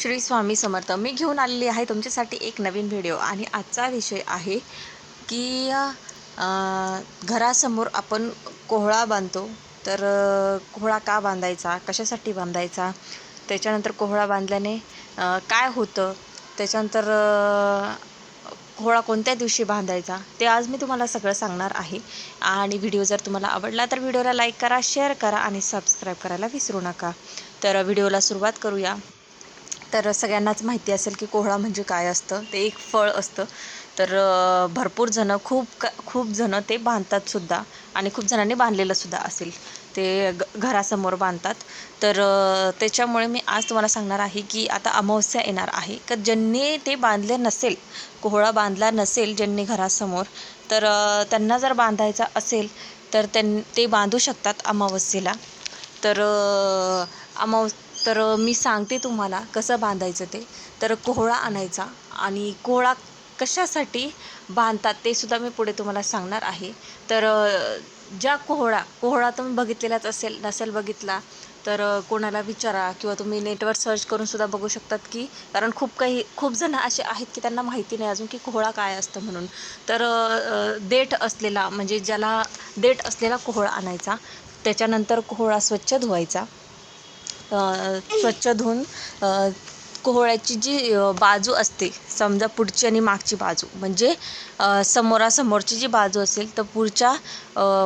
श्री स्वामी समर्थ मी घेऊन आलेली आहे तुमच्यासाठी एक नवीन व्हिडिओ आणि आजचा विषय आहे की घरासमोर आपण कोहळा बांधतो तर कोहळा का बांधायचा? कशासाठी बांधायचा? त्याच्यानंतर कोहळा बांधल्याने काय होतं? त्याच्यानंतर कोहळा कोणत्या दिवशी बांधायचा? ते आज मी तुम्हाला सगळं सांगणार आहे. आणि व्हिडिओ जर तुम्हाला आवडला तर व्हिडिओला लाईक करा शेअर करा आणि सबस्क्राईब करायला विसरू नका. तर व्हिडिओला सुरुवात करूया. तर सगळ्यांनाच माहिती असेल की कोहळा म्हणजे काय असतं. ते एक फळ असतं. तर भरपूर जणं खूप क खूप जणं ते बांधतात सुद्धा आणि खूप जणांनी बांधलेलं सुद्धा असेल. ते ग घरासमोर बांधतात. तर त्याच्यामुळे मी आज तुम्हाला सांगणार आहे की आता अमावस्या येणार आहे. तर ज्यांनी ते बांधले नसेल कोहळा बांधला नसेल ज्यांनी घरासमोर तर त्यांना जर बांधायचा असेल तर त्यां ते बांधू शकतात अमावस्येला. तर अमावस तर मी सांगते तुम्हाला कसं बांधायचं ते. तर कोहळा आणायचा आणि कोहळा कशासाठी बांधतात ते सुद्धा मी पुढे तुम्हाला सांगणार आहे. तर ज्या कोहळा कोहळा तुम्ही बघितलेलाच असेल नसेल बघितला तर कोणाला विचारा किंवा तुम्ही नेटवर सर्च करून सुद्धा बघू शकतात की कारण खूप काही खूप जण असे आहेत की त्यांना माहिती नाही अजून की कोहळा काय असतं म्हणून. तर देठ असलेला म्हणजे ज्याला देठ असलेला कोहळा आणायचा त्याच्यानंतर कोहळा स्वच्छ धुवायचा. स्वच्छ धुवून कोहळ्याची जी बाजू असते समजा पुढची आणि मागची बाजू म्हणजे समोरासमोरची जी बाजू असेल तर पुढच्या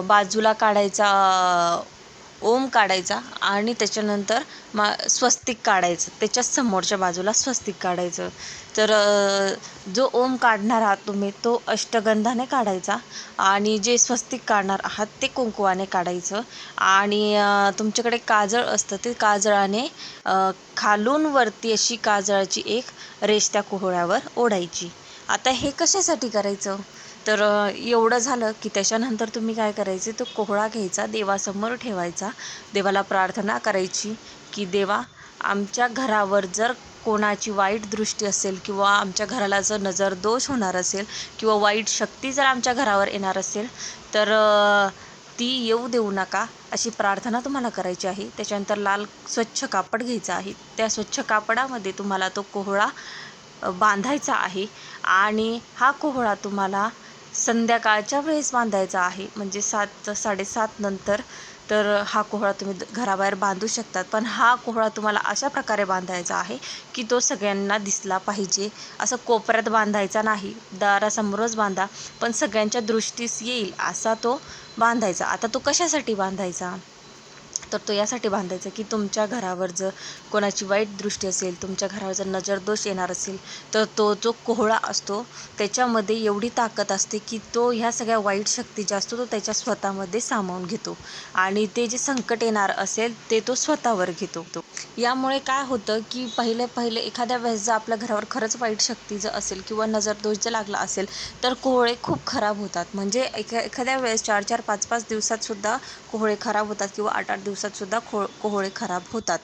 बाजूला काढायचा ओम काढायचा आणि त्याच्यानंतर मा स्वस्तिक काढायचं. त्याच्या समोरच्या बाजूला स्वस्तिक काढायचं. तर जो ओम काढणार आहात तुम्ही तो अष्टगंधाने काढायचा आणि जे स्वस्तिक काढणार आहात ते कुंकवाने काढायचं. आणि तुमच्याकडे काजळ असतं ते काजळाने खालून वरती अशी काजळाची एक रेष त्या कोहळ्यावर ओढायची. आता हे कशासाठी करायचं? तर एवढं झालं की त्याच्यानंतर तुम्ही काय करायचे तो कोहळा घ्यायचा देवासमोर ठेवायचा. देवाला प्रार्थना करायची की देवा आमच्या घरावर जर कोणाची वाईट दृष्टी असेल किंवा आमच्या घराला जर नजर दोष होणार असेल किंवा वाईट शक्ती जर आमच्या घरावर येणार असेल तर ती येऊ देऊ नका. अशी प्रार्थना तुम्हाला करायची आहे. त्याच्यानंतर लाल स्वच्छ कापड घ्यायचं आहे. त्या स्वच्छ कापडामध्ये तुम्हाला तो कोहळा बांधायचा आहे आणि हा कोहळा तुम्हाला संध्याकाळच्या वेळेस बांधायचा आहे. म्हणजे सात साडेसात नंतर तर हा कोहळा तुम्ही द- घराबाहेर बांधू शकतात. पण हा कोहळा तुम्हाला अशा प्रकारे बांधायचा आहे की तो सगळ्यांना दिसला पाहिजे. असं कोपऱ्यात बांधायचा नाही. दारासमोरच बांधा. पण सगळ्यांच्या दृष्टीस येईल असा तो बांधायचा. आता तो कशासाठी बांधायचा? तर तो यासाठी बांधायचा की तुमच्या घरावर जर कोणाची वाईट दृष्टी असेल तुमच्या घरावर जर नजरदोष येणार असेल तर तो जो कोहळा असतो त्याच्यामध्ये एवढी ताकद असते की तो ह्या सगळ्या वाईट शक्ती ज्या असतो तो त्याच्या स्वतःमध्ये सामावून घेतो. आणि ते जे संकट येणार असेल ते तो स्वतःवर घेतो. यामुळे काय होतं की पहिले पहिले एखाद्या वेळेस जर आपल्या घरावर खरंच वाईट शक्ती जर असेल किंवा नजरदोष जर लागला असेल तर कोहळे खूप खराब होतात. म्हणजे एखा एखाद्या वेळेस चार चार पाच पाच दिवसातसुद्धा कोहळे खराब होतात किंवा आठ आठ दिवसातसुद्धा खो कोहळे खराब होतात.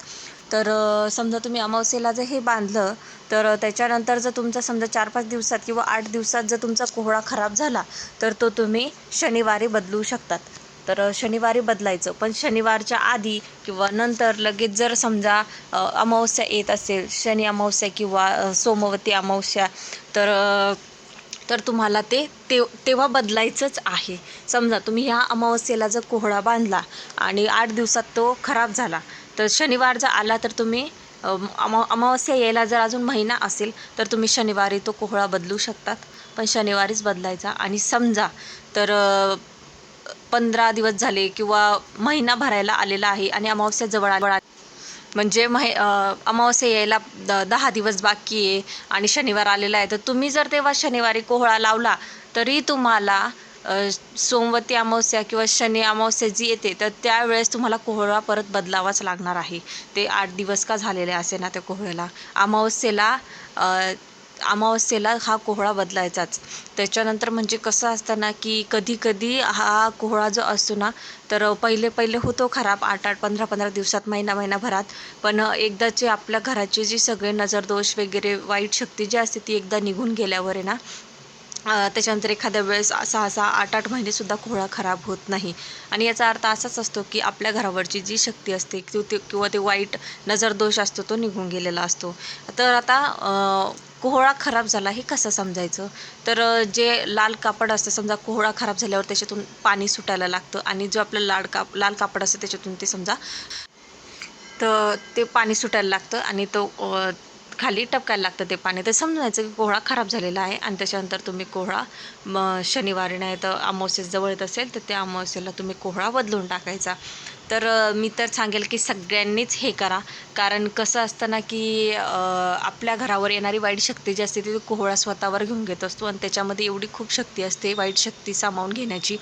तर समजा तुम्ही अमावस्येला जर हे बांधलं तर त्याच्यानंतर जर तुमचा समजा चार पाच दिवसात किंवा आठ दिवसात जर तुमचा कोहळा खराब झाला तर तो तुम्ही शनिवारी बदलू शकतात. तर शनिवारी बदलायचं. पण शनिवारच्या आधी किंवा नंतर लगेच जर समजा अमावस्या येत असेल शनी अमावस्या किंवा सोमवती अमावस्या तर तर तुम्हाला ते ते तेव्हा बदलायचंच आहे. समजा तुम्ही ह्या अमावस्येला जर कोहळा बांधला आणि आठ दिवसात तो खराब झाला तर शनिवार जर आला तर तुम्ही अमा अमावस्या यायला जर अजून महिना असेल तर तुम्ही शनिवारी तो कोहळा बदलू शकतात. पण शनिवारीच बदलायचा. आणि समजा तर पंधरा दिवस झाले किंवा महिना भरायला आलेला आहे आणि अमावस्या जवळ आ- म्हणजे महे अमावस्या यायला द दहा दिवस बाकी आहे आणि शनिवार आलेला आहे. तर तुम्ही जर तेव्हा शनिवारी कोहळा लावला तरी तुम्हाला सोमवती अमावस्या किंवा शनी अमावस्या जी येते तर त्यावेळेस तुम्हाला कोहळा परत बदलावाच लागणार आहे. ते आठ दिवस का झालेले असे ना त्या कोहळ्याला. अमावस्येला अमावस्येला हा कोहळा बदलायचाच. त्याच्यानंतर म्हणजे कसं असतं ना की कधी कधी हा कोहळा जो असतो ना तर पहिले पहिले होतो खराब आठ आठ पंधरा पंधरा दिवसात महिना महिनाभरात पण एकदाचे आपल्या घराचे जे सगळे नजरदोष वगैरे वाईट शक्ती जी असते ती एकदा निघून गेल्यावर आहे ना त्याच्यानंतर एखाद्या वेळेस सहा सहा आठ आठ महिनेसुद्धा कोहळा खराब होत नाही. आणि याचा अर्थ असाच असतो की आपल्या घरावरची जी शक्ती असते किंवा ते किंवा ते वाईट नजर दोष असतो तो निघून गेलेला असतो. तर आता कोहळा खराब झाला हे कसं समजायचं? तर जे लाल कापड असतं समजा कोहळा खराब झाल्यावर त्याच्यातून पाणी सुटायला लागतं आणि जो आपलं लाड काप लाल कापड असतं त्याच्यातून ते समजा तर ते पाणी सुटायला लागतं आणि तो खाली टपकायला लागतं ते पाणी. तर समजायचं की कोहळा खराब झालेला आहे आणि त्याच्यानंतर तुम्ही कोहळा मग शनिवारी नाही तर अमावस्या जवळ येत असेल तर त्या अमावस्येला तुम्ही कोहळा बदलून टाकायचा. तर मी तर सांगेल की सगळ्यांनीच हे करा. कारण कसं असतं ना की आपल्या घरावर येणारी वाईट शक्ती जी असते ती कोहळा स्वतःवर घेऊन घेत असतो आणि त्याच्यामध्ये एवढी खूप शक्ती असते वाईट शक्ती सामावून घेण्याची.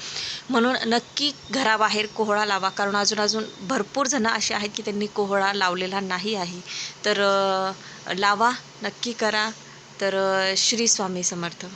म्हणून नक्की घराबाहेर कोहळा लावा. कारण अजून अजून भरपूर जणं असे आहेत की त्यांनी कोहळा लावलेला नाही आहे. तर लावा नक्की करा. तर श्री स्वामी समर्थ.